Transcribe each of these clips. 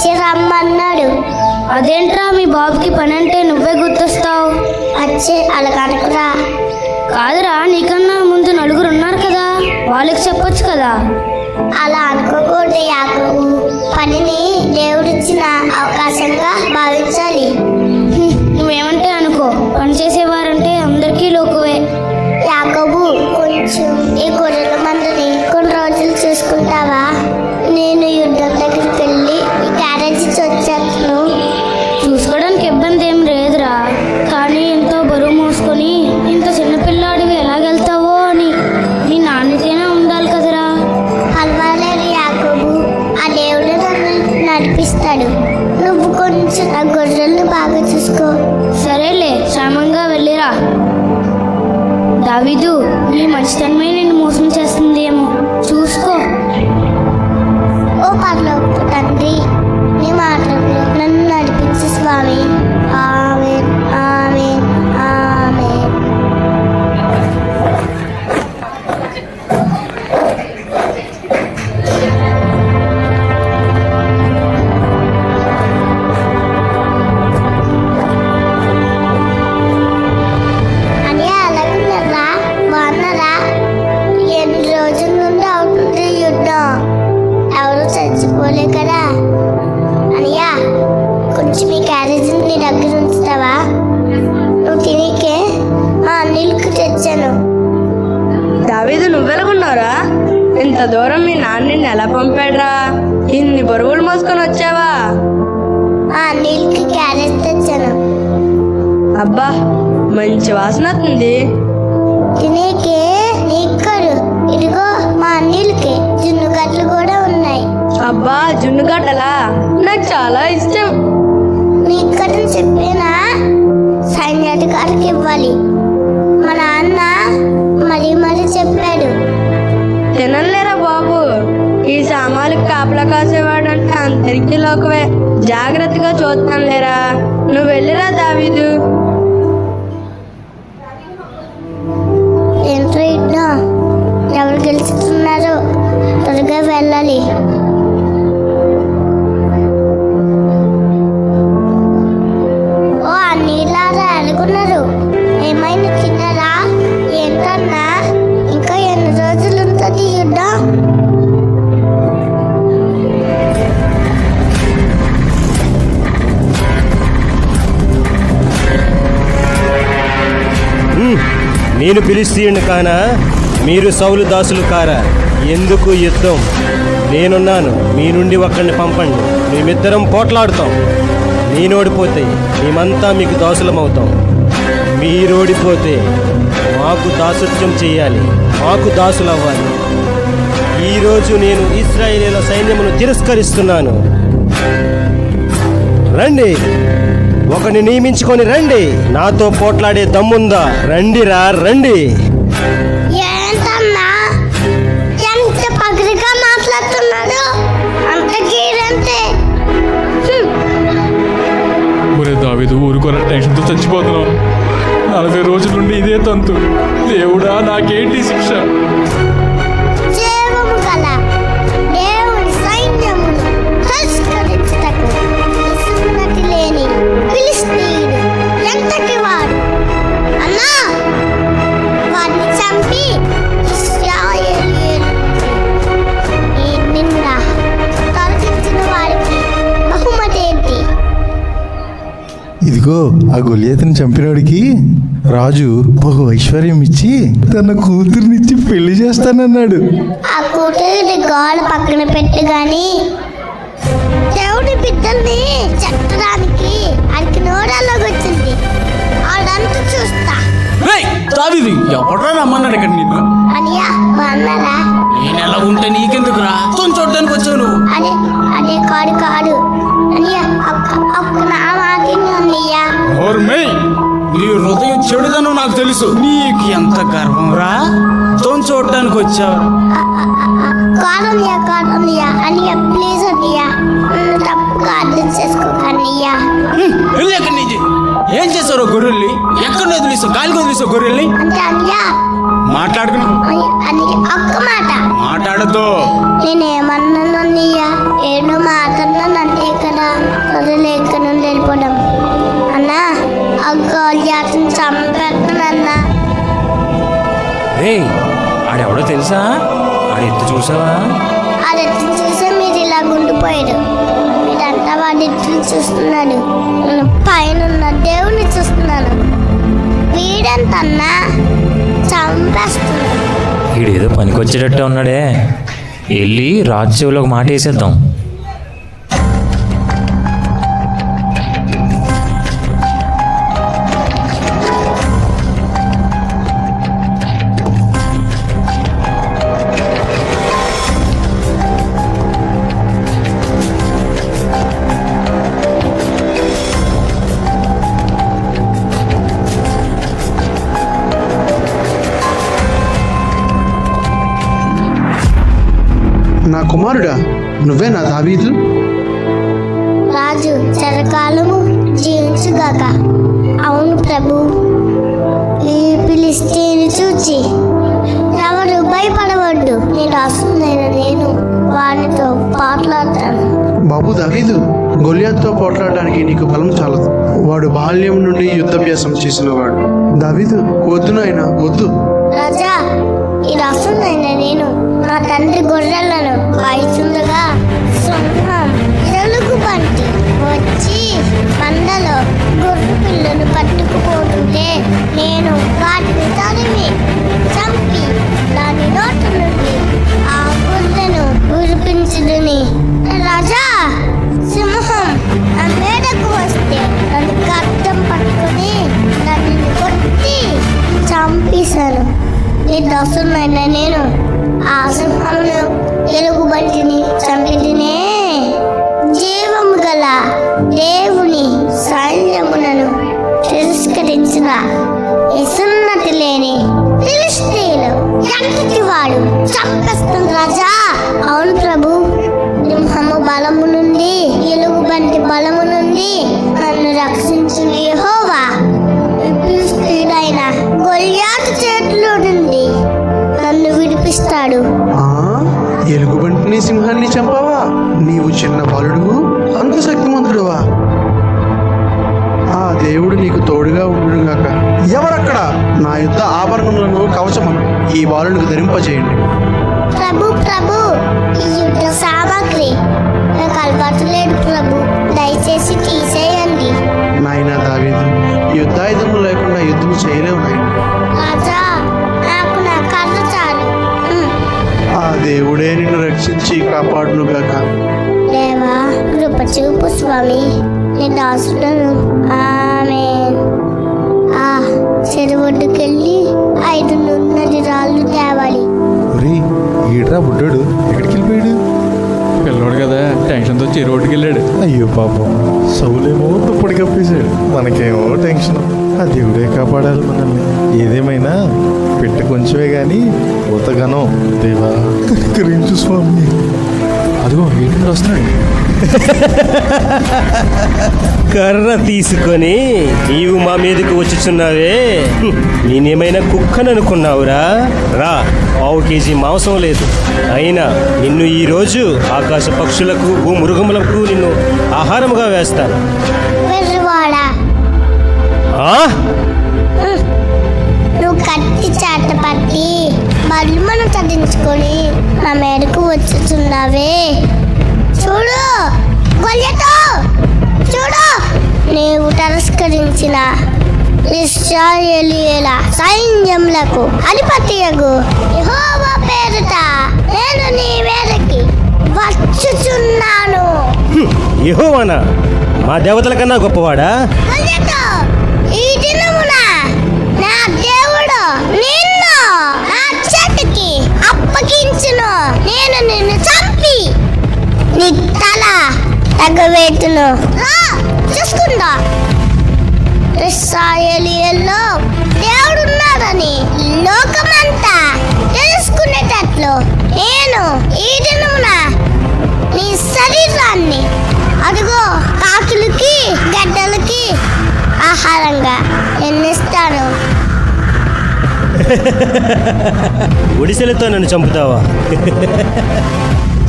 వచ్చి రమ్మన్నాడు. అదేంట్రా మీ బాబుకి పని అంటే నువ్వే గుర్తొస్తావు? అలా అలాగనుకురా కాదురా నీకన్నా ముందు నలుగురు ఉన్నారు కదా వాళ్ళకి చెప్పొచ్చు కదా. అలా అనుకోకూడదు యాకు. పనిని దేవుడిచ్చిన అవకాశంగా భావించాలి. నువ్వేమంటే అనుకో పనిచేసే దావీదు నీ మంచితనమే నిన్ను మోసం చేస్తుందేమో. చూసుకో. ఓ పర్లోపు తండ్రి నీ మాటల్లో నన్ను నడిపించు స్వామి. మోసుకొని వచ్చావా? క్యారేజ్ తెచ్చాను. అబ్బా మంచి వాసన వస్తుంది. తినేకే ఇదిగో మా జున్ను కూడా ఉన్నాయి. అబ్బా జున్ను గడ్డలా? నాకు చాలా ఇష్టం. నీకు కట్టని చెప్పేనా? సైన్యాధికారికి ఇవ్వాలి. వాళ్ళకి కాపలా కాసేవాడంటే అందరికీ లోకవే. జాగ్రత్తగా చూస్తాను లేరా? నువ్వు వెళ్ళిరా దావీదు. ఏంటో యుద్ధం ఎవరు గెలుచుతున్నారు త్వరగా వెళ్ళాలి. నేను పిలిస్తీయుని కానా? మీరు సౌలు దాసులు కారా? ఎందుకు యుద్ధం? నేనున్నాను మీ నుండి ఒక్కడిని పంపండి. మేమిద్దరం పోట్లాడుతాం. నేను ఓడిపోతే మేమంతా మీకు దాసులమవుతాం. మీరు ఓడిపోతే మాకు దాసత్యం చేయాలి మాకు దాసులవ్వాలి. ఈరోజు నేను ఇస్రాయేలీల సైన్యమును తిరస్కరిస్తున్నాను. రండి. ఒకని నియమించుకొని రండి. నాతో పోట్లాడే దమ్ముందా? రండిరా రండి. ఏంటన్నా? ఎంత పగరిగా మాట్లాడుతున్నాడు? అంత గీరంతే. ఒరే దావిదు ఊరుకోన టెన్షన్తో చచ్చిపోతున్నావు. నలభై రోజుల నుండి ఇదే తంతు. దేవుడా నాకేంటి శిక్ష? ఇదిగో ఆ గొలియతని చంపినోడికి రాజు బహు ఐశ్వర్యం ఇచ్చి తన కూతుర్నిచ్చి పెళ్ళి చేస్తానన్నాడు. ఆ కూతురి గోడ పక్కన పెట్టు గాని దేవుడి బిడ్డల్ని చెట్టడానికి ఆయనకి నోడల్లోకి వచ్చింది. ఆడంతా చూస్తా. దావిది ఎవడరా రమ్మన్నాడు ఇక్కడ నిన్ను? అనియా బాగున్నారా? నేను ఎలా ఉంటే నీకెందుకురా? తొని చూడడానికి వచ్చావు నువ్వు. అదే అదే కాడు కాడు. అనియా ఒక్క ఒక్క నా మాటిని అన్నయ్యా ఓర్మే నీ హృదయం చెడుదనం నాకు తెలుసు. నీకు ఎంత గర్వం రా? తొని చూడడానికి వచ్చావు. కాదన్నయ్య కాదన్నయ్య. అనియా ప్లీజ్ అన్నయ్య. తప్పుగా అర్థం చేసుకోక అన్నయ్య. ఎక్కడి నుంచి? ఏం చేశారు గొర్రెల్ని? ఎక్కడ వదిలేసావు గాలికి వదిలేసావు గొర్రెల్ని? అంటే అన్నయ్య మాట్లాడుకుని. అని ఒక్క మాట. మాట్లాడద్దు. నేనేమన్నాను అన్నయ్య? ఏడు మాట్లాడినాను అంతే కదా వదిలేక నుండి వెళ్ళిపోవడం. అన్నా ఆ గోల్యాతను చంపేస్తానన్నా. రే ఆడెవడో తెలుసా? ఆడ ఎత్తు చూసావా? అది ఎత్తుని చూసి మీరు ఇలా గుండిపోయారు. మీరంతా వాడి ఎత్తుని చూస్తున్నాడు నేను పైన ఉన్న దేవుని చూస్తున్నాను. వీడంతన్నా చంపేస్తున్నాడు. ఈడేదో పనికొచ్చేటట్టు ఉన్నాడే. వెళ్ళి రాజు చెవిలో ఒక మాట వేసేద్దాం. కుమారుడా నువ్వే నా దావీదు? రాజు చిరకాలము జీవించుగాక. అవును ప్రభు ఈ పిలిస్తేని చూచి ఎవరు భయపడవద్దు. నేను వస్తున్నాను నేను వారితో పాటలాడతాను బాబు దావీదు గొలియాత్తో పోట్లాడడానికి నీకు బలం చాలదు. వాడు బాల్యం నుండి యుద్ధాభ్యాసం చేసినవాడు. దావీదు వద్దు నాయన వద్దు. రాజా ఈ వస్తున్నాను నేను నా తండ్రి గొర్రెలను కాయిస్తుండగా సింహం ఎలుగు బంటి వచ్చి మందలో గొర్రె పిల్లను పట్టుకుపోతుంటే నేను వాటిని తరిమి చంపి దాని నోటి నుండి ఆ గొర్రెను విడిపించుదుని రాజా సింహం నా మేడకు వస్తే నన్ను కట్టం పట్టుకుని నన్ను కొట్టి చంపేశాను నీ దోస్తున్నైన నేను ఆ సింహమును ఎలుగుబంటిని చంపితినే. జీవము గల దేవుని సైన్యములను తిరస్కరించిన ఈ లేని ఫిలిష్తీయులు. ఎంతటి వాడు? చంపేస్తుంది రాజా. అవును ప్రభు. సింహము బలము నుండి ఎలుగుబంటి బలము నుండి నన్ను రక్షించిన ఆ? ఎలుగుబంటిని సింహాన్ని చంపావా? నీవు చిన్న బాలుడు అంత శక్తిమంతుడువా? ఆ దేవుడు నీకు తోడుగా ఉండుగాక ఎవరక్కడ? నా యుద్ధ ఆభరణములను కవచమును ఈ బాలునికి ధరింపజేయండి. ప్రభు ప్రభు ఈ యుద్ధ సామాగ్రి. నాకు అలవాటు లేదు ప్రభు. దయచేసి తీసేయండి. నాయన దావీదు యుద్ధాయుధము లేకుండా యుద్ధం చేయలేవు నాయన. రాజా దేవుడే నిన్ను రక్షించి కాపాడునుగాక. దేవా కృప చూపు స్వామి. నీ దాసులను ఆమె ఆ చెరువుడ్డుకెళ్ళి ఐదు నున్నది రాళ్ళు తేవాలి. రే ఈడ్రా బుడ్డాడు ఎక్కడికి వెళ్ళిపోయాడు పిల్లోడు కదా టెన్షన్తో చెరువుడికి వెళ్ళాడు అయ్యో పాపం సౌలేమో తుప్పటి కప్పేశాడు. మనకేమో టెన్షన్. ఆ దేవుడే కాపాడాలి మనల్ని. ఏదేమైనా కొంచెమే గాని ఉతగనం దేవా. కరించు స్వామి. అదిగో ఏంటి వస్తున్నాడు కర్ర తీసుకొని నీవు మా మీదకి వచ్చుచున్నావే. నేనేమైనా కుక్కను అనుకున్నావురా రా పావు కేజీ మాంసం లేదు. అయినా నిన్ను ఈ రోజు ఆకాశ పక్షులకు భూమృగములకు నిన్ను ఆహారముగా వేస్తాను. వెర్రివాడా ఆ? కత్తి చాట పట్టి మళ్ళీ మనం చదించుకొని నా మేరకు వచ్చుచున్నావే. చూడు గొల్లెతో! చూడు నీవు తిరస్కరించిన ఇస్రాయేలీల సైన్యములకు అధిపతియగు యెహోవా పేరుట నేను నీ మీదకి వచ్చుచున్నాను. యెహోవానా? మా దేవతల కన్నా గొప్పవాడా? నేను నిన్ను చంపి నీ తల తగవేతును చూసుకుందా? ఇస్రాయేలీయుల్లో దేవుడు ఉన్నాడని లోకమంతా తెలుసుకునేటట్లు నేను ఈ దినమున నీ శరీరాన్ని అదిగో కాకులకి గడ్డలకి ఆహారంగా ఎన్నిస్తాను. ఒడిసెలతో నన్ను చంపుతావా?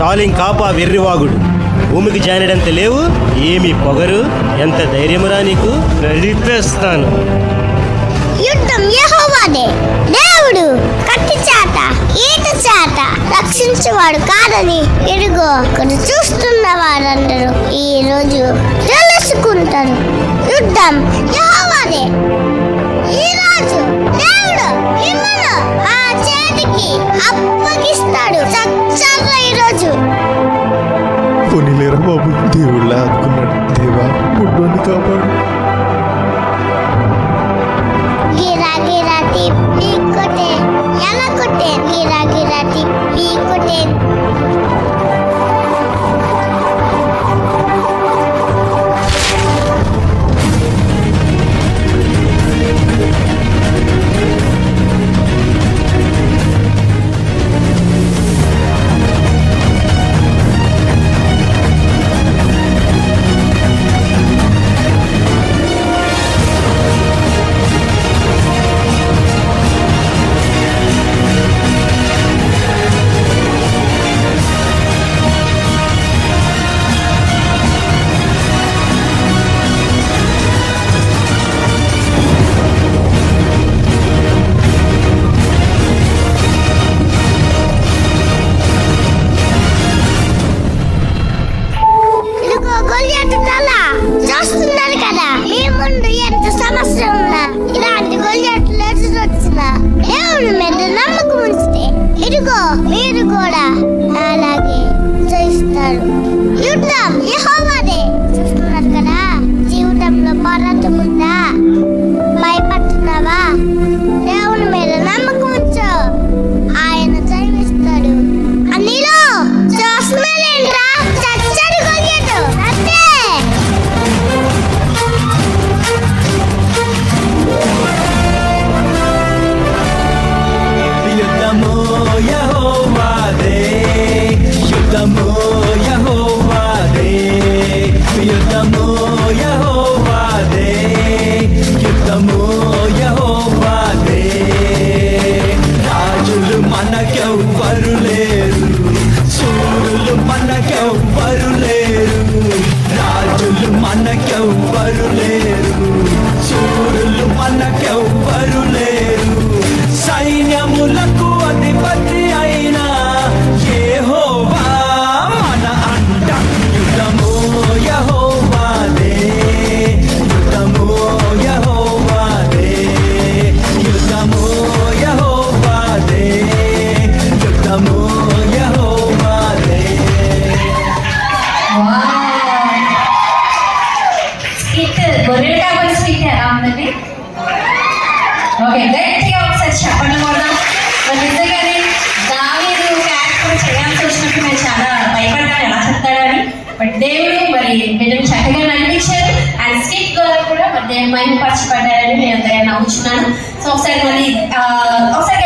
చాలు కాపా వెర్రివాగుడు. భూమికి జానడంత లేవు ఏమి పొగరు ఎంత ధైర్యమురా నీకు? నడిపేస్తాను. యుద్ధం యెహోవాదే. దేవుడు కత్తి చాత ఈత చేత రక్షించేవాడు కాదని ఇదిగో ఇక్కడ చూస్తున్న వారందరూ ఈ రోజు తెలుసుకుంటారు. యుద్ధం యెహోవాదే. ఈ రోజు దేవుడు మిమ్మల్ని ఆ చేతికి అప్పగిస్తాడు. చచ్చారు ఈ రోజు పోనీలేరా బాబు దేవుళ్ళ ఆదుకున్నాడు. దేవా బుడ్డోని కాపాడు. గిరా గిరా తిప్పి కొట్టే ఎలా కొట్టే? గిరా గిరా తిప్పి కొట్టే. Shalom. స్కిట్ గొర్రెల కాపరి స్కిట్ ఎలా ఉందండి ఓకే గట్టిగా ఒకసారి చెప్పండి కూడా మరి నిజంగానే దావీదు క్యారెక్టర్ చేయాల్సి వచ్చినప్పుడు నేను చాలా భయపడ్డాను ఎలా చెప్తాడని బట్ దేవుడు మరి బిడ్డను చక్కగా నడిపించారు. అండ్ స్కిట్ ద్వారా కూడా మరి దేవుడు మహిమపరచబడ్డారని నేను అంతగా నమ్ముచున్నాను. సో ఒకసారి మరి ఒకసారి